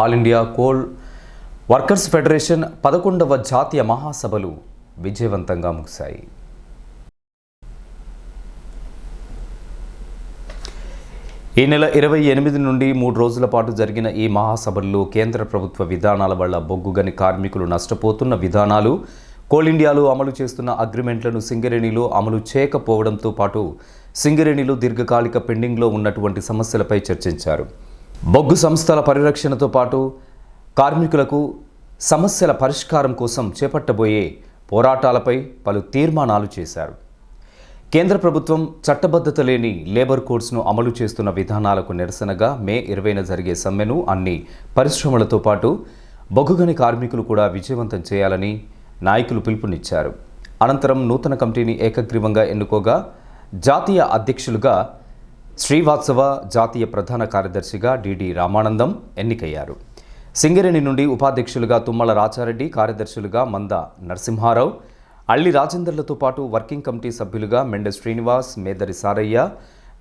All India coal workers federation పదకొండవ జాతీయ మహాసభలు విజయవంతంగా ముగిశాయి. ఈ నెల ఇరవై ఎనిమిది నుండి మూడు రోజుల పాటు జరిగిన ఈ మహాసభల్లో కేంద్ర ప్రభుత్వ విధానాల వల్ల బొగ్గుగని కార్మికులు నష్టపోతున్న విధానాలు కోల్ ఇండియాలో అమలు చేస్తున్న అగ్రిమెంట్లను సింగరేణిలో అమలు చేయకపోవడంతో పాటు సింగరేణిలో దీర్ఘకాలిక పెండింగ్లో ఉన్నటువంటి సమస్యలపై చర్చించారు. బొగ్గు సంస్థల పరిరక్షణతో పాటు కార్మికులకు సమస్యల పరిష్కారం కోసం చేపట్టబోయే పోరాటాలపై పలు తీర్మానాలు చేశారు. కేంద్ర ప్రభుత్వం చట్టబద్ధత లేని లేబర్ కోడ్స్ను అమలు చేస్తున్న విధానాలకు నిరసనగా మే ఇరవైన జరిగే సమ్మెను అన్ని పరిశ్రమలతో పాటు బొగ్గుగని కార్మికులు కూడా విజయవంతం చేయాలని నాయకులు పిలుపునిచ్చారు. అనంతరం నూతన కమిటీని ఏకగ్రీవంగా ఎన్నుకోగా జాతీయ అధ్యక్షులుగా శ్రీవాత్సవ జాతీయ ప్రధాన కార్యదర్శిగా డిడి రామానందం ఎన్నికయ్యారు. సింగరేణి నుండి ఉపాధ్యక్షులుగా తుమ్మల రాచారెడ్డి కార్యదర్శులుగా మంద నరసింహారావు అల్లి రాజేందర్లతో పాటు వర్కింగ్ కమిటీ సభ్యులుగా మెండ శ్రీనివాస్ మేదరి సారయ్య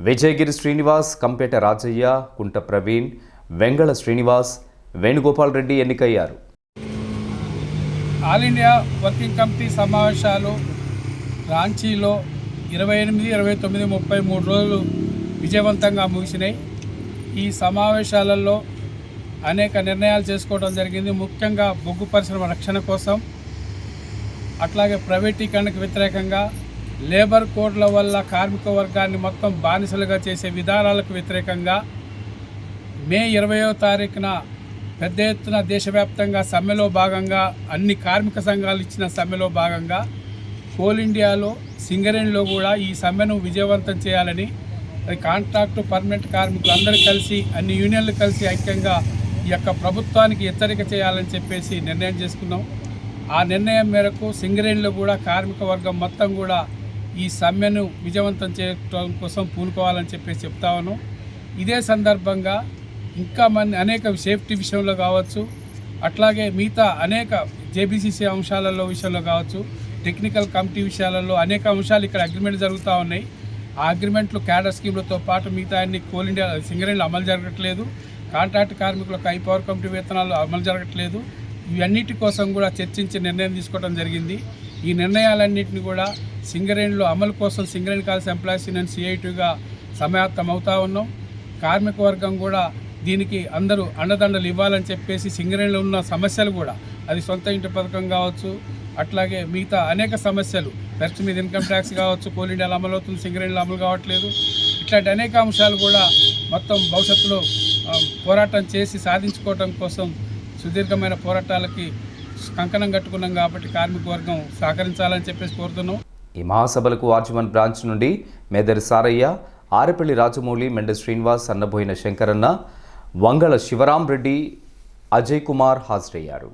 విజయగిరి శ్రీనివాస్ కంపేట రాజయ్య కుంట ప్రవీణ్ వెంగళ శ్రీనివాస్ వేణుగోపాల్ రెడ్డి ఎన్నికయ్యారు. ఆల్ ఇండియా వర్కింగ్ కమిటీ సమావేశాలు రాంచీలో ఇరవై ఎనిమిది ఇరవై తొమ్మిది ముప్పై మూడు రోజులు విజయవంతంగా ముగిసినాయి. ఈ సమావేశాలలో అనేక నిర్ణయాలు చేసుకోవడం జరిగింది. ముఖ్యంగా బొగ్గు పరిశ్రమ రక్షణ కోసం అట్లాగే ప్రైవేటీకరణకు వ్యతిరేకంగా లేబర్ కోడ్ల వల్ల కార్మిక వర్గాన్ని మొత్తం బానిసలుగా చేసే విధానాలకు వ్యతిరేకంగా మే ఇరవయో తారీఖున పెద్ద ఎత్తున దేశవ్యాప్తంగా సమ్మెలో భాగంగా అన్ని కార్మిక సంఘాలు ఇచ్చిన సమ్మెలో భాగంగా కోల్ ఇండియాలో సింగరేణిలో కూడా ఈ సమ్మెను విజయవంతం చేయాలని కాంట్రాక్టు పర్మనెంట్ కార్మికులు అందరూ కలిసి అన్ని యూనియన్లు కలిసి ఐక్యంగా ఈ యొక్క ప్రభుత్వానికి హెచ్చరిక చేయాలని చెప్పేసి నిర్ణయం చేసుకున్నాం. ఆ నిర్ణయం మేరకు సింగరేణిలో కూడా కార్మిక వర్గం మొత్తం కూడా ఈ సమ్మెను విజయవంతం చేయడం కోసం పూనుకోవాలని చెప్పేసి చెప్తా ఉన్నాం. ఇదే సందర్భంగా ఇంకా మన అనేక సేఫ్టీ విషయంలో కావచ్చు అట్లాగే మిగతా అనేక జేబీసీసీ అంశాలలో విషయంలో కావచ్చు టెక్నికల్ కమిటీ విషయాలలో అనేక అంశాలు ఇక్కడ అగ్రిమెంట్ జరుగుతూ ఉన్నాయి. ఆ అగ్రిమెంట్లు క్యాడర్ స్కీమ్లతో పాటు మిగతా అన్ని కోల్ ఇండియా సింగరేణిలో అమలు జరగట్లేదు. కాంట్రాక్ట్ కార్మికులకు హై పవర్ కమిటీ వేతనాలు అమలు జరగట్లేదు. ఇవన్నిటి కోసం కూడా చర్చించి నిర్ణయం తీసుకోవడం జరిగింది. ఈ నిర్ణయాలన్నింటినీ కూడా సింగరేణిలో అమలు కోసం సింగరేణి కాల్స్ ఎంప్లాయీస్ యూనియన్ సిఐటీగా సమాయత్తం అవుతా ఉన్నాం. కార్మిక వర్గం కూడా దీనికి అందరూ అండదండలు ఇవ్వాలని చెప్పేసి సింగరేణిలో ఉన్న సమస్యలు కూడా అది సొంత ఇంటి పథకం కావచ్చు అట్లాగే మిగతా అనేక సమస్యలు. నెక్స్ట్ మీద ఇన్కమ్ ట్యాక్స్ కావచ్చు కోల్ ఇండియాలో అమలు అవుతుంది సింగరేణిలో అమలు కావట్లేదు. ఇట్లాంటి అనేక అంశాలు కూడా మొత్తం భవిష్యత్తులో పోరాటం చేసి సాధించుకోవటం కోసం సుదీర్ఘమైన పోరాటాలకి కంకణం కట్టుకున్నాం కాబట్టి కార్మిక వర్గం సహకరించాలని చెప్పేసి కోరుతున్నాం. ఈ మహాసభలకు ఆర్జుమన్ బ్రాంచ్ నుండి మేదరి సారయ్య ఆరెపల్లి రాజమౌళి మెండ శ్రీనివాస్ అన్నబోయిన శంకరన్న వంగళ శివరాం రెడ్డి అజయ్ కుమార్ హాజరయ్యారు.